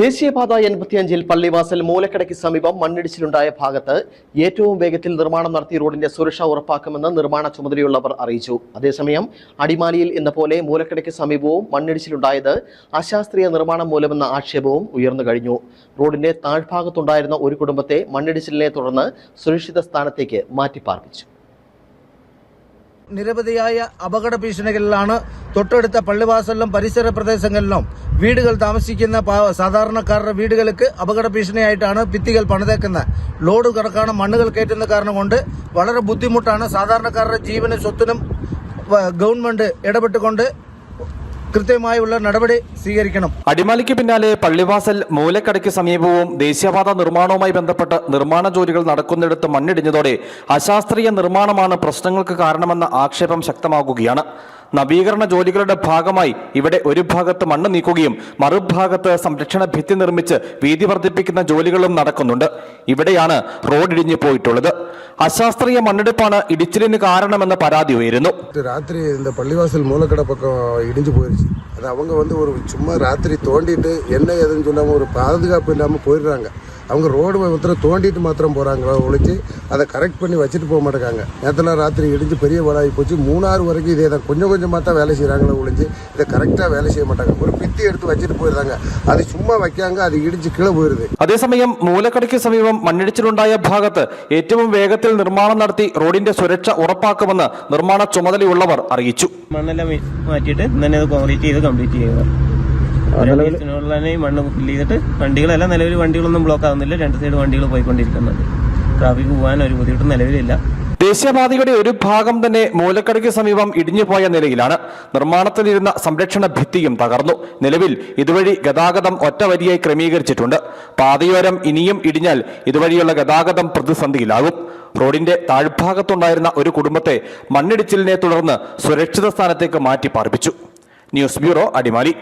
ദേശീയപാത എൺപത്തിയഞ്ചിൽ പള്ളിവാസൽ മൂലക്കടയ്ക്ക് സമീപം മണ്ണിടിച്ചിലുണ്ടായ ഭാഗത്ത് ഏറ്റവും വേഗത്തിൽ നിർമ്മാണം നടത്തിയ റോഡിന്റെ സുരക്ഷ ഉറപ്പാക്കുമെന്ന് നിർമ്മാണ ചുമതലയുള്ളവർ അറിയിച്ചു. അതേസമയം അടിമാലിയിൽ എന്ന പോലെ മൂലക്കടയ്ക്ക് സമീപവും മണ്ണിടിച്ചിലുണ്ടായത് അശാസ്ത്രീയ നിർമ്മാണം മൂലമെന്ന ആക്ഷേപവും ഉയർന്നു കഴിഞ്ഞു. റോഡിന്റെ താഴ്ഭാഗത്തുണ്ടായിരുന്ന ഒരു കുടുംബത്തെ മണ്ണിടിച്ചിലിനെ തുടർന്ന് സുരക്ഷിത സ്ഥാനത്തേക്ക് മാറ്റിപ്പാർപ്പിച്ചു. നിരവധിയായ അപകട ഭീഷണികളിലാണ് തൊട്ടടുത്ത പള്ളിവാസലിലും പരിസര പ്രദേശങ്ങളിലും വീടുകൾ താമസിക്കുന്ന സാധാരണക്കാരുടെ വീടുകൾക്ക് അപകട ഭീഷണിയായിട്ടാണ് ഭിത്തികൾ പണിതേക്കുന്നത്. ലോഡ് കണക്കാണ് മണ്ണുകൾ കയറ്റുന്ന കാരണം കൊണ്ട് വളരെ ബുദ്ധിമുട്ടാണ് സാധാരണക്കാരുടെ ജീവനും സ്വത്തിനും ഗവൺമെന്റ് ഇടപെട്ടുകൊണ്ട് കൃത്യമായുള്ള നടപടി സ്വീകരിക്കണം. അടിമാലിക്ക് പിന്നാലെ പള്ളിവാസൽ മൂലക്കടയ്ക്ക് സമീപവും ദേശീയപാത നിർമ്മാണവുമായി ബന്ധപ്പെട്ട് നിർമ്മാണ ജോലികൾ നടക്കുന്നിടത്ത് മണ്ണിടിഞ്ഞതോടെ അശാസ്ത്രീയ നിർമ്മാണമാണ് പ്രശ്നങ്ങൾക്ക് കാരണമെന്ന ആക്ഷേപം ശക്തമാകുകയാണ്. നവീകരണ ജോലികളുടെ ഭാഗമായി ഇവിടെ ഒരു ഭാഗത്ത് മണ്ണ് നീക്കുകയും മറുഭാഗത്ത് സംരക്ഷണ ഭിത്തി നിർമ്മിച്ച് വീതി വർദ്ധിപ്പിക്കുന്ന ജോലികളും നടക്കുന്നുണ്ട് ഇവിടെയാണ് റോഡ് ഇടിഞ്ഞു പോയിട്ടുള്ളത് അശാസ്ത്രീയ മണ്ണെടുപ്പാണ് ഇടിച്ചിലിന് കാരണമെന്ന പരാതി ഉയരുന്നു ராத்திரி இந்த பள்ளிவாசல் மூலக்கடை பக்கம் இடிஞ்சு போயிருச்சு அது அவங்க வந்து ஒரு சும்மா ராத்திரி தோண்டிட்டு என்ன ஏதுன்னு சொல்லாமல் ஒரு பாதுகாப்பு இல்லாமல் போயிடுறாங்க அவங்க ரோடு மாத்திரம் தோண்டிட்டு மாத்திரம் போகிறாங்களோ ஒழிச்சு அதை கரெக்ட் பண்ணி வச்சுட்டு போக மாட்டேங்காங்க நேற்றுலாம் ராத்திரி இடிஞ்சு பெரிய வளாகி போச்சு மூணாறு வரைக்கும் இதே தான் கொஞ்சம் கொஞ்சமாக தான் வேலை செய்கிறாங்களோ ஒழிஞ்சு இதை கரெக்டாக வேலை செய்ய மாட்டாங்க ஒரு பித்தி எடுத்து வச்சுட்டு போயிடுறாங்க அது சும்மா வைக்காங்க அது இடிஞ்சு கீழே போயிடுது അതേസമയം മൂലക്കടയ്ക്ക് സമീപം മണ്ണിടിച്ചിലുണ്ടായ ഭാഗത്ത് ഏറ്റവും വേഗത്തിൽ നിർമ്മാണം നടത്തി റോഡിന്റെ സുരക്ഷ ഉറപ്പാക്കുമെന്ന് നിർമ്മാണ ചുമതലയുള്ളവർ അറിയിച്ചു മണ്ണെല്ലാം മി- മാറ്റിയിട്ട് തന്നെ അത് കോൺക്രീറ്റ് ചെയ്ത് കംപ്ലീറ്റ് ചെയ്യുക ഇതിനുള്ള തന്നെ മണ്ണ് ഫില്ല് ചെയ്തിട്ട് വണ്ടികളെല്ലാം നിലവിൽ വണ്ടികളൊന്നും ബ്ലോക്ക് ആവുന്നില്ല. രണ്ട് സൈഡ് വണ്ടികൾ പോയിക്കൊണ്ടിരിക്കുന്നുണ്ട് ട്രാഫിക് പോകാൻ ഒരു ബുദ്ധിമുട്ടും നിലവിലില്ല. ദേശീയപാതയുടെ ഒരു ഭാഗം തന്നെ മൂലക്കടയ്ക്ക് സമീപം ഇടിഞ്ഞുപോയ നിലയിലാണ്. നിർമ്മാണത്തിലിരുന്ന സംരക്ഷണ ഭിത്തിയും തകർന്നു. നിലവിൽ ഇതുവഴി ഗതാഗതം ഒറ്റ വരിയായി ക്രമീകരിച്ചിട്ടുണ്ട്. പാതയോരം ഇനിയും ഇടിഞ്ഞാൽ ഇതുവഴിയുള്ള ഗതാഗതം പ്രതിസന്ധിയിലാകും. റോഡിന്റെ താഴ്ഭാഗത്തുണ്ടായിരുന്ന ഒരു കുടുംബത്തെ മണ്ണിടിച്ചിലിനെ തുടർന്ന് സുരക്ഷിത സ്ഥാനത്തേക്ക് മാറ്റി പാർപ്പിച്ചു ന്യൂസ് ബ്യൂറോ അടിമാലി.